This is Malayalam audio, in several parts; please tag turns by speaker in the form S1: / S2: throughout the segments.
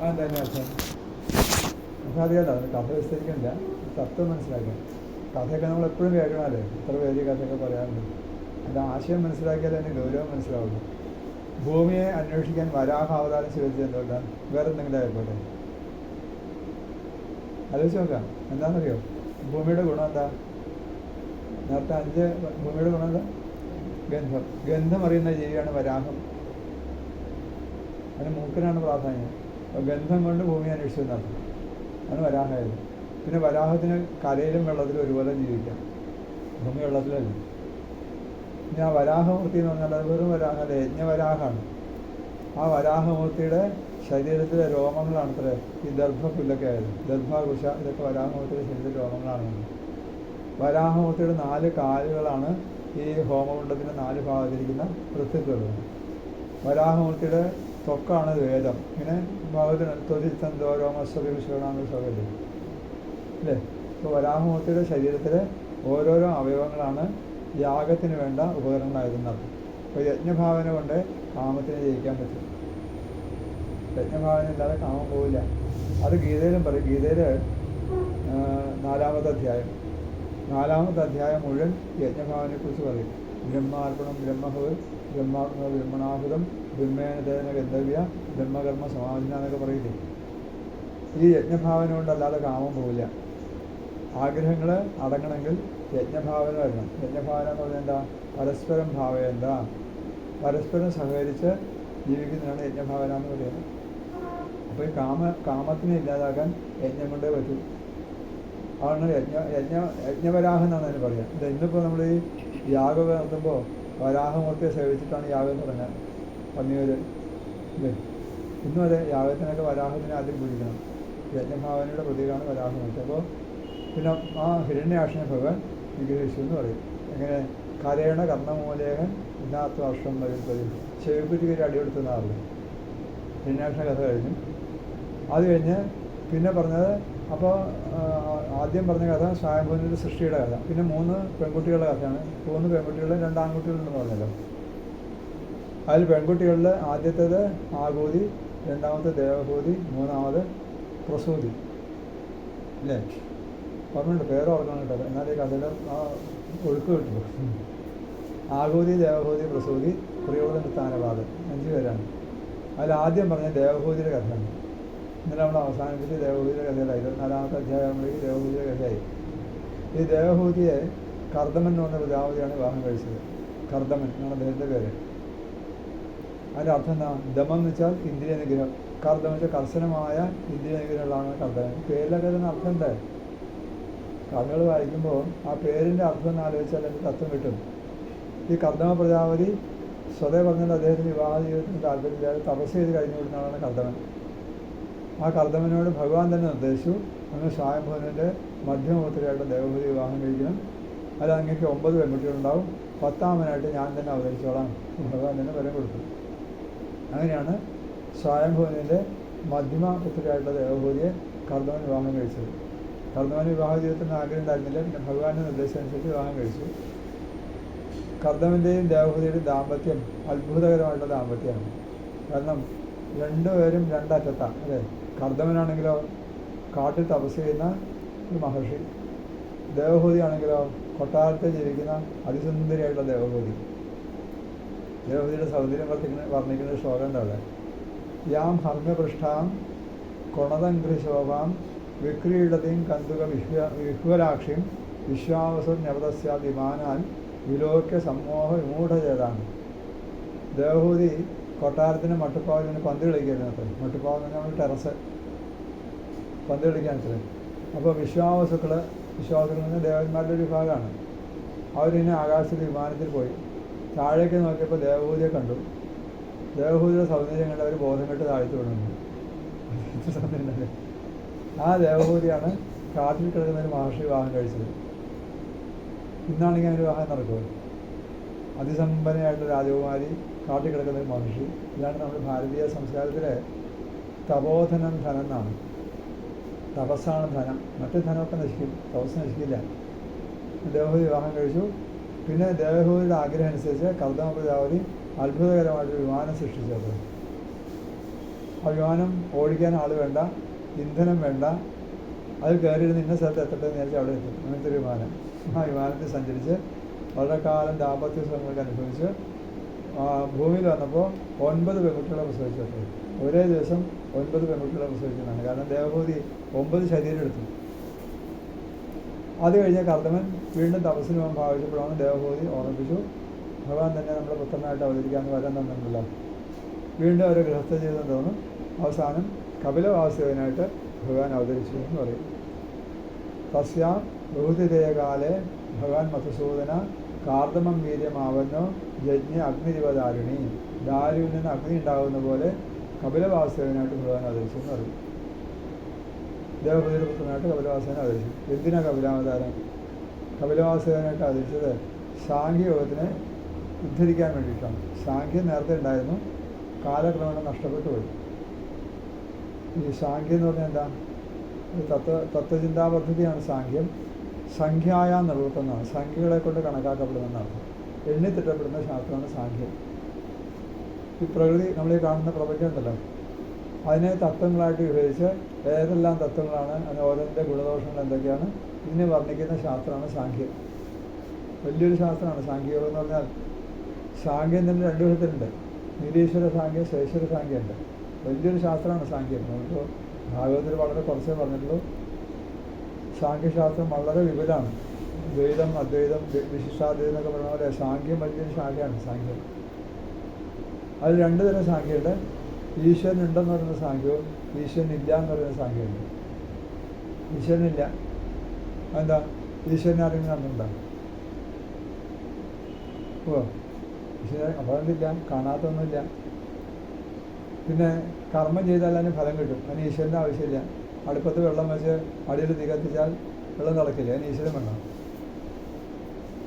S1: നമുക്ക് അറിയാലോ അത് കഥ വിസ്തരിക്കണ്ട തത്വം മനസ്സിലാക്കാം കഥയൊക്കെ നമ്മൾ എപ്പോഴും കേൾക്കണമല്ലേ ഇത്ര പേര് കഥയൊക്കെ പറയാറുണ്ട് അതിന്റെ ആശയം മനസ്സിലാക്കിയാലേ അതിന്റെ ഗൗരവം മനസ്സിലാവുള്ളൂ. ഭൂമിയെ അന്വേഷിക്കാൻ വരാഹ അവതാരം സ്വീകരിച്ചത് എന്തുകൊണ്ടാണ് വേറെ എന്തെങ്കിലും ആയിക്കോട്ടെ. ആലോചിച്ച് നോക്കാം. എന്താണെന്നറിയോ? ഭൂമിയുടെ ഗുണം എന്താ? നേരത്തെ അഞ്ച് ഭൂമിയുടെ ഗുണം എന്താ? ഗന്ധം. ഗന്ധം അറിയുന്ന ജീവിയാണ് വരാഹം. അതിന് മൂക്കിനാണ് പ്രാധാന്യം. ഗന്ധം കൊണ്ട് ഭൂമി അന്വേഷിച്ചു നടത്തും അതാണ് വരാഹായത് പിന്നെ വരാഹത്തിന് കരയിലും വെള്ളത്തിലും ഒരുപോലെ ജീവിക്കാം. ഭൂമി വെള്ളത്തിലല്ല. പിന്നെ ആ വരാഹമൂർത്തി എന്ന് പറഞ്ഞാൽ വെറും വരാഹമല്ല യജ്ഞവരാഹമാണ് ആ വരാഹമൂർത്തിയുടെ ശരീരത്തിലെ രോമങ്ങളാണ് അത്ര ഈ ദർഭപുല്ലൊക്കെ ആയത്. ദർഭകുശ ഇതൊക്കെ വരാഹമൂർത്തിയുടെ ശരീരത്തിലെ രോമങ്ങളാണ്. വരാഹമൂർത്തിയുടെ നാല് കാലുകളാണ് ഈ ഹോമകുണ്ടത്തിന്റെ നാല് ഭാഗത്തിരിക്കുന്ന പൃഥ്വികൾ വരാഹമൂർത്തിയുടെ ത്വക്കാണ് വേദം. ഇങ്ങനെ ഭാഗത്തിന് തൊലിത്തന്തോ രോമസ്വഭി വിശ്വനാമ സ്വകല്ലേ അല്ലേ? ഇപ്പോൾ വരാഹമൂർത്തിയുടെ ശരീരത്തിലെ ഓരോരോ അവയവങ്ങളാണ് യാഗത്തിന് വേണ്ട ഉപകരണമായിരുന്നത് അപ്പോൾ യജ്ഞഭാവന കൊണ്ട് കാമത്തിന് ജയിക്കാൻ പറ്റും. യജ്ഞഭാവന ഇല്ലാതെ കാമം പോവില്ല. അത് ഗീതയിലും പറയും. ഗീതയിൽ നാലാമത്തെ അധ്യായം. നാലാമത്തെ അധ്യായം മുഴുവൻ യജ്ഞഭാവനെക്കുറിച്ച് പറയും. ബ്രഹ്മാർപ്പണം ബ്രഹ്മഹു ബ്രഹ്മാത്മ ബ്രഹ്മണാഹുതം ബ്രഹ്മേനദേന ഗന്ധവ്യ ബ്രഹ്മകർമ്മ സമാധിന എന്നൊക്കെ പറയില്ലേ? ഈ യജ്ഞഭാവന കൊണ്ടല്ലാതെ കാമം പോവില്ല. ആഗ്രഹങ്ങൾ അടങ്ങണമെങ്കിൽ യജ്ഞഭാവന വരണം. യജ്ഞഭാവന എന്ന് പറഞ്ഞാൽ എന്താ? പരസ്പരം ഭാവേന്ത പരസ്പരം സഹകരിച്ച് ജീവിക്കുന്നതാണ് യജ്ഞഭാവന എന്ന് പറയുന്നത്. അപ്പോൾ ഈ കാമ കാമത്തിനെ ഇല്ലാതാക്കാൻ യജ്ഞം കൊണ്ടേ പറ്റൂ. അതാണ് യജ്ഞ യജ്ഞ യജ്ഞവരാഹം എന്നാണ് അതിന് പറയാം. ഇത് ഇന്നിപ്പോൾ നമ്മൾ ഈ യാഗം നടത്തുമ്പോൾ വരാഹമൂർത്തിയെ സേവിച്ചിട്ടാണ് യാഗം തുടങ്ങാൻ പന്നിയൂർ ഇല്ലേ? ഇന്നും അതെ യാഗത്തിനൊക്കെ വരാഹത്തിനെ ആദ്യം പൂജിക്കണം യജ്ഞഭാവനയുടെ പ്രതീകമാണ് വരാഹമൂർത്തി അപ്പോൾ പിന്നെ ആ ഹിരണ്യാക്ഷനെ ഭഗവാൻ വിഗ്രഹിച്ചു എന്ന് പറയും. എങ്ങനെ? കരേണ കർണമൂലേഹൻ ഇന്നാത്ത വർഷം വരും വരും ചെവിക്കുറ്റിക്ക് ഒരു അടിയെടുത്തുന്ന അറിയും ഹിരണ്യാക്ഷന കഥ കഴിഞ്ഞു. അത് കഴിഞ്ഞ് പിന്നെ പറഞ്ഞത് അപ്പോൾ ആദ്യം പറഞ്ഞ കഥ സ്വയംഭൂവിന്റെ സൃഷ്ടിയുടെ കഥ. പിന്നെ മൂന്ന് പെൺകുട്ടികളുടെ കഥയാണ്. മൂന്ന് പെൺകുട്ടികളും രണ്ട് ആൺകുട്ടികളുണ്ടെന്ന് പറഞ്ഞല്ലോ. അതിൽ പെൺകുട്ടികളിൽ ആദ്യത്തേത് ആകൂതി രണ്ടാമത്തെ ദേവഭൂതി മൂന്നാമത് പ്രസൂതി. അല്ലേ? ഓർമ്മയുണ്ട് പേര് ഓർക്കണം കേട്ടോ. എന്നാലേ കഥയുടെ ആ ഒഴുക്ക് കിട്ടുള്ളൂ ആകൂതി ദേവഭൂതി പ്രസൂതി പ്രിയോധന സ്ഥാനപാതം അഞ്ച് പേരാണ്. അതിൽ ആദ്യം പറഞ്ഞ ദേവഭൂതിയുടെ കഥയാണ്. ഇന്നലെ നമ്മൾ അവസാനിപ്പിച്ച് ദേവഭൂതിയുടെ കഥയിലായി. ഇരുപത്തിനാലാമത്തെ അധ്യായമാകുമ്പോഴേക്ക് ദേവഭൂതിയുടെ കഥയായി. ഈ ദേവഭൂതിയെ കർദമൻ എന്ന് പറഞ്ഞ പ്രജാപതിയാണ് വിവാഹം കഴിച്ചത്. കർദമൻ എന്നാണ് അദ്ദേഹത്തിന്റെ പേര്. അതിന്റെ അർത്ഥം എന്താ? ദമം എന്ന് വെച്ചാൽ ഇന്ദ്രിയ നിഗ്രഹം എന്ന് വെച്ചാൽ കർശനമായ ഇന്ദ്രിയ നിഗ്രഹങ്ങളാണ് കർദ്ദനം പേരിലൊക്കെ തന്നെ അർത്ഥം ഉണ്ട് കഥകൾ വായിക്കുമ്പോൾ ആ പേരിന്റെ അർത്ഥം എന്ന് ആലോചിച്ചാൽ എനിക്ക് തത്വം കിട്ടും. ഈ കർദ്ദമ പ്രജാപതി സ്വതേ പറഞ്ഞത് അദ്ദേഹത്തിന് വിവാഹ ജീവിതത്തിന് താല്പര്യമില്ലാതെ തപസ് ചെയ്ത് കഴിഞ്ഞു കൊടുക്കുന്നതാണ് കർദ്ദമൻ ആ കർദ്ദമനോട് ഭഗവാൻ തന്നെ നിർദ്ദേശിച്ചു. അങ്ങ് സ്വയംഭവനന്റെ മധ്യമപുത്രിയായിട്ട് ദേവഭൂതി വിവാഹം കഴിക്കണം. അത് അങ്ങേക്ക് ഒമ്പത് പെൺകുട്ടികളുണ്ടാവും. പത്താമനായിട്ട് ഞാൻ തന്നെ അവതരിച്ചോളാം. ഭഗവാൻ തന്നെ വരം കൊടുത്തു അങ്ങനെയാണ് സ്വയംഭവനിന്റെ മധ്യമ പുത്രിയായിട്ടുള്ള ദേവഭൂതിയെ കർദ്ദവൻ വിവാഹം കഴിച്ചത്. കർദ്ദവൻ വിവാഹ ജീവിതത്തിന് ആഗ്രഹം ഉണ്ടായിരുന്നില്ല. പിന്നെ ഭഗവാന്റെ നിർദ്ദേശമനുസരിച്ച് വിവാഹം കഴിച്ചു. കർദമന്റെയും ദേവഭൂതിയുടെയും ദാമ്പത്യം അത്ഭുതകരമായിട്ടുള്ള ദാമ്പത്യമാണ്. കാരണം രണ്ടുപേരും രണ്ടറ്റത്താണ് അല്ലേ? കർദ്ദവനാണെങ്കിലോ കാട്ടിൽ തപസ് ചെയ്യുന്ന ഒരു മഹർഷി ദേവഭൂതിയാണെങ്കിലോ കൊട്ടാരത്തിൽ ജീവിക്കുന്ന അതിസുന്ദരിയായിട്ടുള്ള ദേവഹൂതി ദേവഹൂതിയുടെ സൗന്ദര്യം വർദ്ധിക്കുന്ന വർണിക്കുന്ന ശ്ലോകമുണ്ട് അവിടെ? യാം ഹർമ്മപൃഷ്ഠാം കൊണതംഘ്രിശോഭാം വിക്രീഡതയും കന്തുക വിശ്വ വിഹ്വരാക്ഷിയും വിശ്വാവസു നവതസ്യാതിമാനാൽ വിലോക്യ സമൂഹ വിമൂഢചേതാണ് ദേവഹൂതി കൊട്ടാരത്തിന് മട്ടുപ്പാവിന് പന്ത് കളിക്കായിരുന്നു മട്ടുപ്പാവിൽ പറഞ്ഞാൽ ടെറസ് പന്ത് കളിക്കാൻ അത്ര അപ്പോൾ വിശ്വാവസുക്കൾ വിശ്വാസികൾ നിന്ന് ദേവന്മാരുടെ ഒരു വിഭാഗമാണ്. അവരിങ്ങനെ ആകാശത്തിൽ വിമാനത്തിൽ പോയി. താഴേക്ക് നോക്കിയപ്പോൾ ദേവഭൂതിയെ കണ്ടു. ദേവഭൂതിയുടെ സൗന്ദര്യം കണ്ട് അവർ ബോധം കെട്ട് താഴ്ത്തു വിടുന്നു ആ ദേവഭൂതിയാണ് കാട്ടിൽ കിടക്കുന്ന ഒരു മഹർഷി വിവാഹം കഴിച്ചത്. ഇന്നാണെങ്കിൽ അങ്ങനെ വിവാഹം നടക്കുമോ അതിസമ്പന്നയായിട്ട് രാജകുമാരി കാട്ടിൽ കിടക്കുന്ന ഒരു മഹർഷി. ഇതാണ് നമ്മുടെ ഭാരതീയ സംസ്കാരത്തിലെ തപോധനം ധനം എന്നാണ്. തപസ്സാണ് ധനം. മറ്റു ധനമൊക്കെ നശിക്കും. തപസ് നശിക്കില്ല. ദേവഭൂതി വിവാഹം കഴിച്ചു. പിന്നെ ദേവഭൂതിയുടെ ആഗ്രഹം അനുസരിച്ച് കർദമപ്രജാപതി അത്ഭുതകരമായിട്ടൊരു അത്ഭുതകരമായിട്ട് വിമാനം സൃഷ്ടിച്ചത്. ആ വിമാനം ഓടിക്കാൻ ആൾ വേണ്ട ഇന്ധനം വേണ്ട. അത് കയറിയിരുന്ന് ഇന്ന സ്ഥലത്ത് എത്തട്ടെ വിചാരിച്ച് അവിടെ എത്തും. അങ്ങനത്തെ ഒരു വിമാനം. ആ വിമാനത്തിൽ സഞ്ചരിച്ച് വളരെ കാലം ദാമ്പത്യ സുഖങ്ങളൊക്കെ അനുഭവിച്ച് ഭൂമിയിൽ വന്നപ്പോൾ ഒൻപത് പെൺകുട്ടികളെ പ്രസവിച്ചു ഒരേ ദിവസം ഒൻപത് പെൺകുട്ടികളെ പ്രസവിക്കുന്നതാണ് കാരണം ദേവഭൂതി ഒമ്പത് ശരീരം എടുത്തു. അത് കഴിഞ്ഞ കർദമൻ വീണ്ടും തപസ്സിന് പോകാൻ ഭാവിച്ചപ്പോഴാണ് ദേവഭൂതി ഓർമ്മിപ്പിച്ചു. ഭഗവാൻ തന്നെ നമ്മുടെ പുത്രനായിട്ട് അവതരിക്കാൻ വരാൻ തന്നിട്ടുണ്ടല്ലോ. വീണ്ടും അവരെ ഗൃഹസ്ഥ ജീവിതം തോന്നും. അവസാനം കപിലവാസുവിനായിട്ട് ഭഗവാൻ അവതരിച്ചു എന്ന് പറയും. തസ്യാം ബഹുതിരയകാലെ ഭഗവാൻ മധുസൂദന കാർദമം വീര്യമാവുന്നു. യജ്ഞ അഗ്നിരിവദാരുണി ദാരുവിൽ നിന്ന് അഗ്നി ഉണ്ടാകുന്ന പോലെ കപിലവാസുവിനായിട്ട് ഭഗവാൻ അവതരിച്ചു എന്ന് പറയും. ദേവപുതിയുടെ പുത്രനായിട്ട് കപിലവാസനെ അവതരിച്ചു എന്തിനാ കപിലാവതാരം? കപിലവാസുവിനായിട്ട് അവതരിച്ചത് സാഖ്യയോഗത്തിനെ ഉദ്ധരിക്കാൻ വേണ്ടിയിട്ടാണ്. സാഖ്യം നേരത്തെ ഉണ്ടായിരുന്നു. കാലക്രമേണ നഷ്ടപ്പെട്ടു പോയി. ഈ സാഖ്യം എന്ന് പറഞ്ഞാൽ എന്താ? ഒരു തത്വ തത്വചിന്താ പദ്ധതിയാണ് സാഖ്യം സംഖ്യായ നിർവൃത്തമെന്നാണ് സംഖ്യകളെ കൊണ്ട് കണക്കാക്കപ്പെടുമെന്നാണ് എണ്ണിത്തിട്ടപ്പെടുന്ന ശാസ്ത്രമാണ് സാഖ്യം ഈ പ്രകൃതി നമ്മൾ ഈ കാണുന്ന പ്രപഞ്ചം ഉണ്ടല്ലോ. അതിനെ തത്വങ്ങളായിട്ട് വിഭജിച്ച് ഏതെല്ലാം തത്വങ്ങളാണ് അതിന് ഓരോന്നിന്റെ ഗുണദോഷങ്ങൾ എന്തൊക്കെയാണ് ഇതിനെ വർണിക്കുന്ന ശാസ്ത്രമാണ് സാഖ്യം. വലിയൊരു ശാസ്ത്രമാണ്. സാഖ്യയോഗം എന്ന് പറഞ്ഞാൽ സാഖ്യം തന്നെ രണ്ട് വിധത്തിലുണ്ട്. നിരീശ്വര സാഖ്യം ശേശ്വര സാഖ്യമുണ്ട് വലിയൊരു ശാസ്ത്രമാണ് സാഖ്യം. നമുക്ക് ഭാഗവതത്തിൽ വളരെ കുറച്ചേ പറഞ്ഞിട്ടുള്ളൂ. സാഖ്യശാസ്ത്രം വളരെ വിപുലമാണ്. ദ്വൈതം അദ്വൈതം വിശിഷ്ടാദ്വൈതം എന്നൊക്കെ പറഞ്ഞ പോലെ സാഖ്യം വലിയൊരു ശാഖയാണ് സാഖ്യം. അതിൽ രണ്ട് തരം സാഖ്യമുണ്ട്. ഈശ്വരൻ ഉണ്ടെന്ന് പറയുന്ന സാഖ്യവും ഈശ്വരൻ ഇല്ല എന്ന് പറയുന്ന സാഖ്യമുണ്ട് ഈശ്വരനില്ല. എന്താ? ഈശ്വരനെ അറിയുന്ന കണ്ടിട്ടുണ്ടോ ഓ ഈശ്വരൻ അപകടമില്ല കാണാത്തൊന്നുമില്ല. പിന്നെ കർമ്മം ചെയ്താൽ അതിന് ഫലം കിട്ടും. അതിന് ഈശ്വരന്റെ ആവശ്യമില്ല. അടുപ്പത്ത് വെള്ളം വെച്ച് അടിയിൽ തികത്തിച്ചാൽ വെള്ളം തിളക്കില്ല. അതിന് ഈശ്വരൻ വേണം.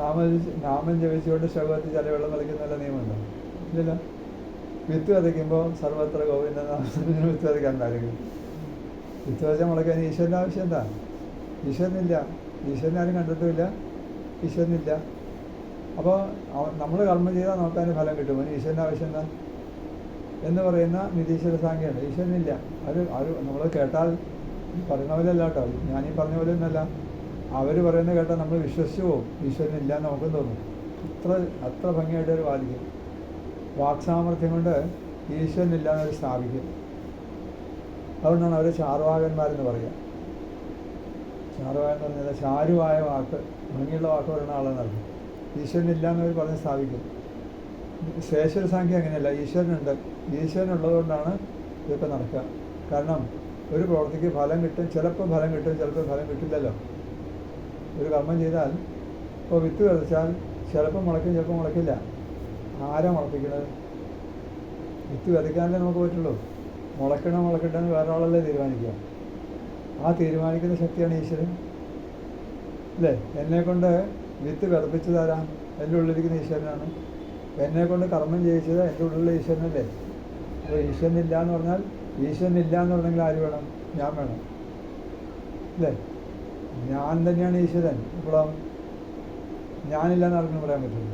S1: നാമം നാമം ജപിച്ചുകൊണ്ട് ശവത്തിൽ ചില വെള്ളം തിളയ്ക്കുന്നല്ല നിയമമുണ്ടോ? ഇല്ലല്ലോ. വിത്ത് വിതയ്ക്കുമ്പോൾ സർവത്ര ഗോവിന്ദ നാമത്തിന് വിത്ത് വിതയ്ക്കാൻ ഉണ്ടായിരിക്കും വിത്ത് വെച്ചാൽ മുളയ്ക്കാൻ ഈശ്വരന്റെ ആവശ്യം എന്താ? ഈശ്വരനില്ല. ഈശ്വരനെ ആരും കണ്ടിട്ടുമില്ല. ഈശ്വരനില്ല. അപ്പോൾ നമ്മൾ കർമ്മം ചെയ്താൽ നമുക്ക് അതിന് ഫലം കിട്ടും. അതിന് ഈശ്വരന്റെ ആവശ്യം എന്താ? എന്ന് പറയുന്ന നിരീശ്വര സാഖ്യമുണ്ട് ഈശ്വരനില്ല. അത് അത് നമ്മൾ കേട്ടാൽ പറയുന്ന പോലെ അല്ല കേട്ടോ. ഞാനീ പറഞ്ഞ പോലെ ഒന്നല്ല അവർ പറയുന്നത് കേട്ടാൽ നമ്മൾ വിശ്വസിച്ചു പോകും. ഈശ്വരനില്ല എന്ന് നമുക്കും തോന്നും. അത്ര അത്ര ഭംഗിയായിട്ട് അവർ വാദിക്കും. വാക്സാമർഥ്യം കൊണ്ട് ഈശ്വരനില്ല എന്നവർ സ്ഥാപിക്കും. അതുകൊണ്ടാണ് അവർ ചാർവാകന്മാരെന്ന് പറയുക. എന്ന് പറഞ്ഞാൽ ചാരുവായ വാക്ക് ഭംഗിയുള്ള വാക്ക് പറയുന്ന ആളെന്നർത്ഥം ഈശ്വരനില്ല എന്നവർ പറഞ്ഞ് സ്ഥാപിക്കും. ശേശ്വര സംഖ്യ അങ്ങനെയല്ല ഈശ്വരനുണ്ട്. ഈശ്വരനുള്ളതുകൊണ്ടാണ് ഇതൊക്കെ നടക്കുക. കാരണം ഒരു പ്രവൃത്തിക്ക് ഫലം കിട്ടും ചിലപ്പോൾ ഫലം കിട്ടും ചിലപ്പോൾ ഫലം കിട്ടില്ലല്ലോ. ഒരു കർമ്മം ചെയ്താൽ ഇപ്പോൾ വിത്ത് വിതച്ചാൽ ചിലപ്പോൾ മുളയ്ക്കും ചിലപ്പോൾ മുളയ്ക്കില്ല. ആരാ മുളപ്പിക്കുന്നത് വിത്ത് വിതയ്ക്കാനല്ലേ നമുക്ക് പറ്റുള്ളൂ. മുളയ്ക്കണോ മുളക്കണ്ടെന്ന് വേറെ ആളല്ലേ തീരുമാനിക്കുക. ആ തീരുമാനിക്കുന്ന ശക്തിയാണ് ഈശ്വരൻ. അല്ലേ? എന്നെ കൊണ്ട് വിത്ത് വിതപ്പിച്ചതാരാ എന്റെ ഉള്ളിലിരിക്കുന്ന ഈശ്വരനാണ്. എന്നെ കൊണ്ട് കർമ്മം ചെയ്യിച്ചത് എന്റെ ഉള്ളിലുള്ള ഈശ്വരനല്ലേ? അപ്പോൾ ഈശ്വരനില്ല എന്ന് പറഞ്ഞാൽ ഈശ്വരനില്ല എന്ന് പറഞ്ഞെങ്കിൽ ആര് വേണം? ഞാൻ വേണം. അല്ലേ? ഞാൻ തന്നെയാണ് ഈശ്വരൻ. ഇപ്പോഴോ ഞാനില്ല എന്ന് ആർക്കും പറയാൻ പറ്റില്ല.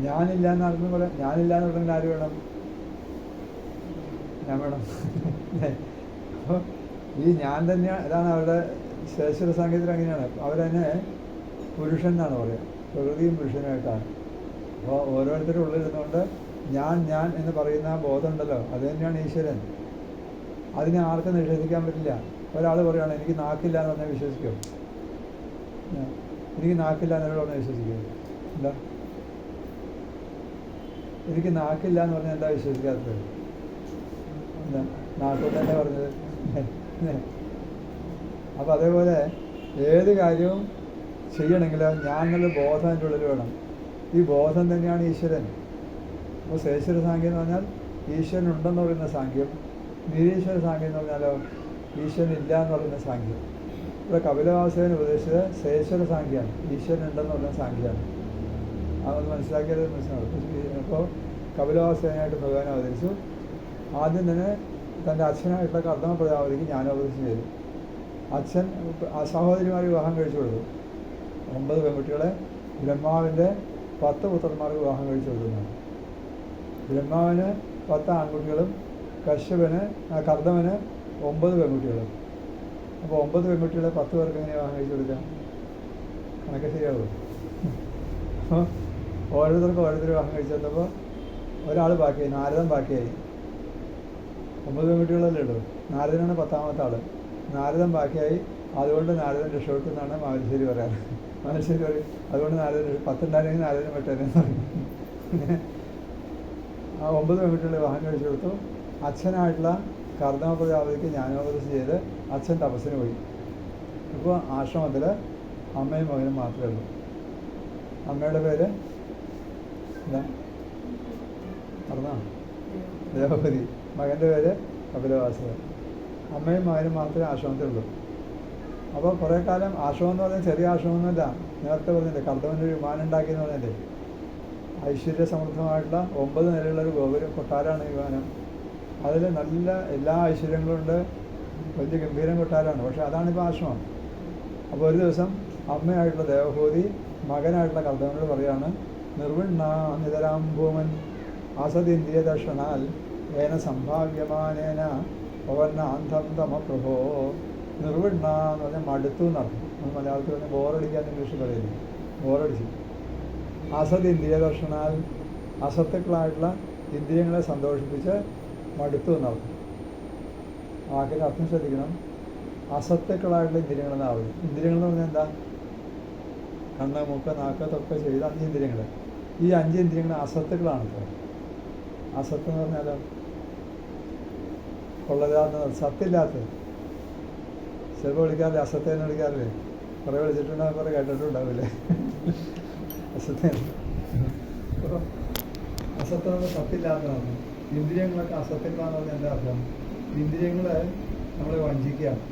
S1: ഞാനില്ല എന്ന് ആർക്കും പറയാം ഞാനില്ല എന്ന് പറഞ്ഞെങ്കിൽ ആര് വേണം? ഞാൻ വേണം. അപ്പോൾ ഈ ഞാൻ തന്നെയാണ് ഇതാണ് അവരുടെ ശേശ്വര സംഗീതം അങ്ങനെയാണ്. അവരതിനെ പുരുഷൻ എന്നാണ് പറയുക. പ്രകൃതിയും പുരുഷനുമായിട്ടാണ്. അപ്പോൾ ഓരോരുത്തരും ഉള്ളിലിരുന്നുകൊണ്ട് ഞാൻ ഞാൻ എന്ന് പറയുന്ന ആ ബോധം ഉണ്ടല്ലോ അത് തന്നെയാണ് ഈശ്വരൻ. അതിനെ ആർക്കും നിഷേധിക്കാൻ പറ്റില്ല. ഒരാൾ പറയുകയാണ് എനിക്ക് നാക്കില്ല എന്ന് പറഞ്ഞാൽ വിശ്വസിക്കും? എനിക്ക് നാക്കില്ല എന്ന് പറഞ്ഞാൽ വിശ്വസിക്കും? എന്താ? എനിക്ക് നാക്കില്ല എന്ന് പറഞ്ഞാൽ എന്താ വിശ്വസിക്കാത്തത്? എന്താ? നാക്കൊണ്ട് തന്നെ പറഞ്ഞത്? അപ്പം അതേപോലെ ഏത് കാര്യവും ചെയ്യണമെങ്കിൽ ഞാൻ എന്നുള്ള ബോധം എന്റെ ഉള്ളിൽ വേണം. ഈ ബോധം തന്നെയാണ് ഈശ്വരൻ. അപ്പോൾ ശേശ്വര സാങ്കേ എന്ന് പറഞ്ഞാൽ ഈശ്വരൻ ഉണ്ടെന്ന് പറയുന്ന സാഖ്യം നിരീശ്വര സാങ്കേ എന്ന് പറഞ്ഞാലോ ഈശ്വരൻ ഇല്ല എന്ന് പറയുന്ന സാഖ്യം. ഇവിടെ കപിലവാസകൻ ഉപദേശിച്ചത് ശേശ്വര സാങ്കേയാണ് ഈശ്വരൻ ഉണ്ടെന്ന് പറയുന്ന സാങ്കേയാണ് അതൊന്ന് മനസ്സിലാക്കിയത് മനസ്സിലാവും അപ്പോൾ കപിലവാസകനായിട്ട് ഭഗവാൻ അവതരിച്ചു. ആദ്യം തന്നെ തന്റെ അച്ഛനായിട്ടുള്ള കർദ്ദമ പ്രജാപതിക്ക് ജ്ഞാനോപദേശം ചെയ്തു അച്ഛൻ സഹോദരിമാർ വിവാഹം കഴിച്ചു കൊടുത്തു. ഒമ്പത് പെൺകുട്ടികളെ ബ്രഹ്മാവിന്റെ പത്ത് പുത്രന്മാർക്ക് വിവാഹം കഴിച്ചു കൊടുക്കുന്നതാണ് ബ്രഹ്മാവിന് പത്ത് ആൺകുട്ടികളും കശ്യപന് കർദ്ദമന് ഒമ്പത് പെൺകുട്ടികളും. അപ്പോൾ ഒമ്പത് പെൺകുട്ടികളെ പത്ത് പേർക്ക് എങ്ങനെ വിവാഹം കഴിച്ചു കൊടുക്കാം? കണക്ക് ശരിയാവും? അപ്പോൾ ഓരോരുത്തർക്കും ഓരോരുത്തർ വിവാഹം കഴിച്ചു തന്നപ്പോൾ ഒരാൾ ബാക്കിയായി നാരദൻ ബാക്കിയായി. ഒമ്പത് പെൺകുട്ടികളല്ലേ ഉള്ളൂ. നാരദനാണ് പത്താമത്തെ ആൾ. നാരദൻ ബാക്കിയായി. അതുകൊണ്ട് നാരദൻ രക്ഷപ്പെട്ടു എന്നാണ് മാവലിശ്ശേരി പറയാറ്. മാവലിശ്ശേരി പറയും അതുകൊണ്ട് നാരദൻ പത്തുണ്ടായിരുന്നെങ്കിൽ നാരദൻ പറ്റേനെന്ന് പറയും ആ ഒമ്പത് പെൺകുട്ടികളെ വിവാഹം കഴിച്ചു കൊടുത്തു. അച്ഛനായിട്ടുള്ള പ്രജാപതിക്ക് ജ്ഞാനോപദേശം ചെയ്ത് അച്ഛൻ തപസ്സിന് പോയി. ഇപ്പോൾ ആശ്രമത്തിൽ അമ്മയും മകനും മാത്രമേ ഉള്ളൂ. അമ്മയുടെ പേര് എന്താ? അറിഞ്ഞോ ദേവപതി. മകന്റെ പേര് കപിലവാസുദേവൻ അമ്മയും മകനും മാത്രമേ ആശ്രമത്തിലുള്ളൂ. അപ്പോൾ കുറേ കാലം ആശ്രമം എന്ന് പറഞ്ഞാൽ ചെറിയ ആശ്രമമൊന്നുമല്ല. നേരത്തെ പറഞ്ഞില്ലേ കർദ്ദവന്റെ ഒരു വിമാനം ഉണ്ടാക്കിയെന്ന് പറഞ്ഞില്ലേ? ഐശ്വര്യ സമൃദ്ധമായിട്ടുള്ള ഒമ്പത് നിലയുള്ള ഒരു ഗോപുരം കൊട്ടാരമാണ് വിമാനം. അതിൽ നല്ല എല്ലാ ഐശ്വര്യങ്ങളും ഉണ്ട്. വലിയ ഗംഭീരം കൊട്ടാരമാണ്. പക്ഷേ അതാണിപ്പോൾ ആശ്രമം. അപ്പോൾ ഒരു ദിവസം അമ്മയായിട്ടുള്ള ദേവഭൂതി മകനായിട്ടുള്ള കർദ്ദവനോട് പറയാണ് നിർവിണ്ണ നിതരാം ഭൂമൻ അസദിന്ദ്രിയ ദർശനാൽ ഏന സംഭാവ്യമാനേന പവർണാന്ധം തമ പ്രഭോ നിർവിണ്ണ എന്ന് പറഞ്ഞാൽ മടുത്തു എന്നർത്ഥം നമ്മൾ മലയാളത്തിൽ പറഞ്ഞാൽ ബോറടിക്കാൻ ഇംഗ്ലീഷിൽ പറയുന്നു ബോറടിച്ചു. അസത് ഇന്ദ്രിയ ദർശനാൽ അസത്തുക്കളായിട്ടുള്ള ഇന്ദ്രിയങ്ങളെ സന്തോഷിപ്പിച്ച് മടുത്തു എന്നർത്ഥം വാക്കിന്റെ അർത്ഥം ശ്രദ്ധിക്കണം. അസത്തുക്കളായിട്ടുള്ള ഇന്ദ്രിയങ്ങളെന്ന് പറയുന്നത് ഇന്ദ്രിയങ്ങൾ എന്ന് പറഞ്ഞാൽ എന്താ? കണ്ണ് മൂക്ക് നാക്ക് തൊക്കെ ചെയ്ത അഞ്ച് ഇന്ദ്രിയങ്ങൾ. ഈ അഞ്ച് ഇന്ദ്രിയങ്ങൾ അസത്തുക്കളാണ്. ഇപ്പോൾ അസത്ത് എന്ന് പറഞ്ഞാലോ കൊള്ളരാന്ന് സത്തില്ലാത്തത് ചിലപ്പോൾ വിളിക്കാറില്ല അസത്തേന്ന് വിളിക്കാറില്ലേ? കുറേ വിളിച്ചിട്ടുണ്ടാവും കുറേ കേട്ടിട്ടുണ്ടാവില്ലേ? അസത്തേന്ന് അപ്പോൾ അസത്ത് നമ്മൾ സത്തില്ലാത്തതാണ് ഇന്ദ്രിയങ്ങളൊക്കെ അസത്തില്ലാന്ന് പറഞ്ഞാൽ എന്താ അർത്ഥം? ഇന്ദ്രിയങ്ങളെ നമ്മളെ വഞ്ചിക്കുകയാണ്.